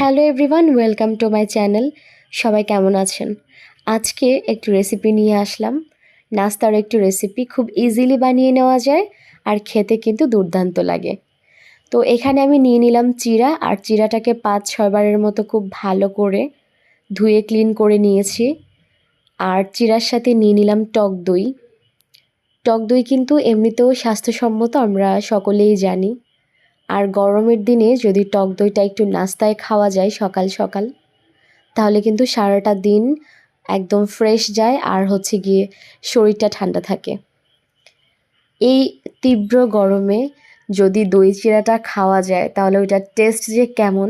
Hello everyone welcome to my channel সবাই কেমন আছেন? আজকে একটু রেসিপি নিয়ে আসলাম। নাস্তার একটু রেসিপি খুব ইজিলি বানিয়ে নেওয়া যায় আর খেতে কিন্তু দুর্দান্ত লাগে। তো এখানে আমি নিয়ে নিলাম চিরা আর চিরাটাকে পাঁচ ছয়বারের মতো খুব ভালো করে ধুয়ে ক্লিন করে নিয়েছি। আর চিরার সাথে নিয়ে নিলাম টক দই। টক দই কিন্তু এমনিতেও স্বাস্থ্যসম্মত, আমরা সকলেই জানি। আর গরমের দিনে যদি টক দইটা একটু নাস্তায় খাওয়া যায় সকাল সকাল, তাহলে কিন্তু সারাটা দিন একদম ফ্রেশ যায় আর হচ্ছে গিয়ে শরীরটা ঠান্ডা থাকে। এই তীব্র গরমে যদি দই চিরাটা খাওয়া যায়, তাহলে ওইটার টেস্ট যে কেমন,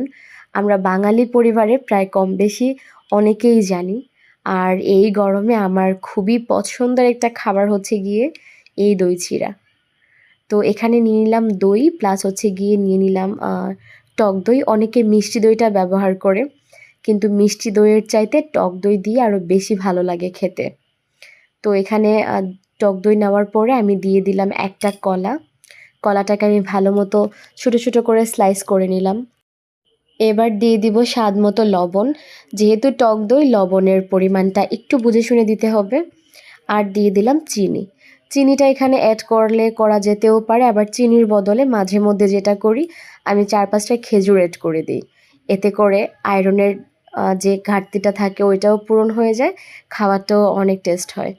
আমরা বাঙালি পরিবারে প্রায় কম বেশি অনেকেই জানি। আর এই গরমে আমার খুবই পছন্দের একটা খাবার হচ্ছে গিয়ে এই দই চিরা। তো এখানে নিয়ে নিলাম দই প্লাস হচ্ছে গিয়ে নিয়ে নিলাম টক দই। অনেকে মিষ্টি দইটা ব্যবহার করে, কিন্তু মিষ্টি দইয়ের চাইতে টক দই দিয়ে আরও বেশি ভালো লাগে খেতে। তো এখানে টক দই নেওয়ার পরে আমি দিয়ে দিলাম একটা কলা। কলাটাকে আমি ভালো মতো ছোটো ছোটো করে স্লাইস করে নিলাম। এবার দিয়ে দিব স্বাদ মতো লবণ। যেহেতু টক দই লবণের পরিমাণটা একটু বুঝে শুনে দিতে হবে, আর দিয়ে দিলাম চিনি। চিনিটা এখানে অ্যাড করলে করা যেতেও পারে, আবার চিনির বদলে মাঝে মধ্যে যেটা করি, আমি চার পাঁচটা খেজুর অ্যাড করে দিই। এতে করে আয়রনের যে ঘাটতিটা থাকে ওইটাও পূরণ হয়ে যায় খাওয়াটাও অনেক টেস্ট হয়।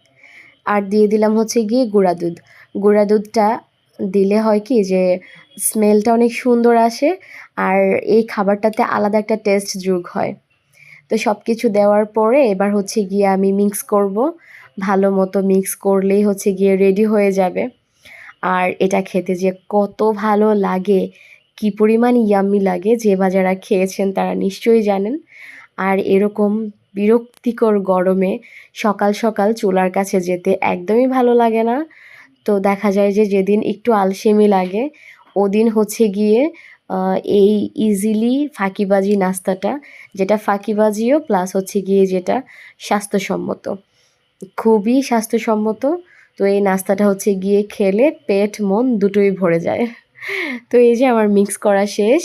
আর দিয়ে দিলাম হচ্ছে গিয়ে গুঁড়া দুধ। গুঁড়া দুধটা দিলে হয় কি যে স্মেলটা অনেক সুন্দর আসে, আর এই খাবারটাতে আলাদা একটা টেস্ট যোগ হয়। তো সব কিছু দেওয়ার পরে এবার হচ্ছে গিয়ে আমি মিক্স করব। ভালো মতো মিক্স করলেই হচ্ছে গিয়ে রেডি হয়ে যাবে। আর এটা খেতে যে কত ভালো লাগে, কি পরিমাণ ইয়াম্মি লাগে, যে বা যারা খেয়েছেন তারা নিশ্চয়ই জানেন। আর এরকম বিরক্তিকর গরমে সকাল সকাল চুলার কাছে যেতে একদমই ভালো লাগে না। তো দেখা যায় যে যেদিন একটু আলসেমি লাগে, ওদিন হচ্ছে গিয়ে এই ইজিলি ফাঁকিবাজি নাস্তাটা, যেটা ফাঁকিবাজিও প্লাস হচ্ছে গিয়ে যেটা স্বাস্থ্যসম্মত। খুবই স্বাস্থ্যসম্মত। তো এই নাস্তাটা হচ্ছে গিয়ে খেলে পেট, মন দুটোই ভরে যায়। তো এই যে আমার মিক্স করা শেষ।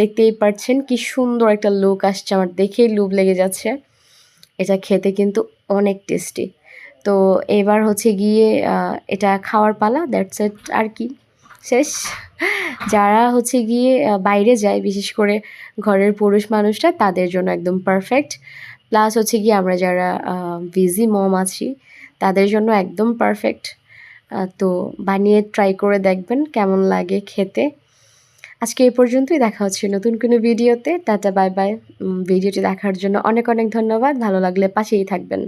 দেখতেই পাচ্ছেন কি সুন্দর একটা লুক আসছে আমার। দেখেই লুপ লেগে যাচ্ছে। এটা খেতে কিন্তু অনেক টেস্টি তো এবার হচ্ছে গিয়ে এটা খাওয়ার পালা দ্যাটস ইট আর কি। শেষ। যারা হচ্ছে গিয়ে বাইরে যায়, বিশেষ করে ঘরের পুরুষ মানুষরা, তাদের জন্য একদম পারফেক্ট প্লাস হচ্ছে কি আমরা যারা বিজি মম আছি, তাদের জন্য একদম পারফেক্ট তো বানিয়ে ট্রাই করে দেখবেন কেমন লাগে খেতে। আজকে এই পর্যন্তই, দেখা হচ্ছে নতুন কোনো ভিডিওতে টাটা বাই বাই ভিডিওটি দেখার জন্য অনেক অনেক ধন্যবাদ। ভালো লাগলে পাশেই থাকবেন।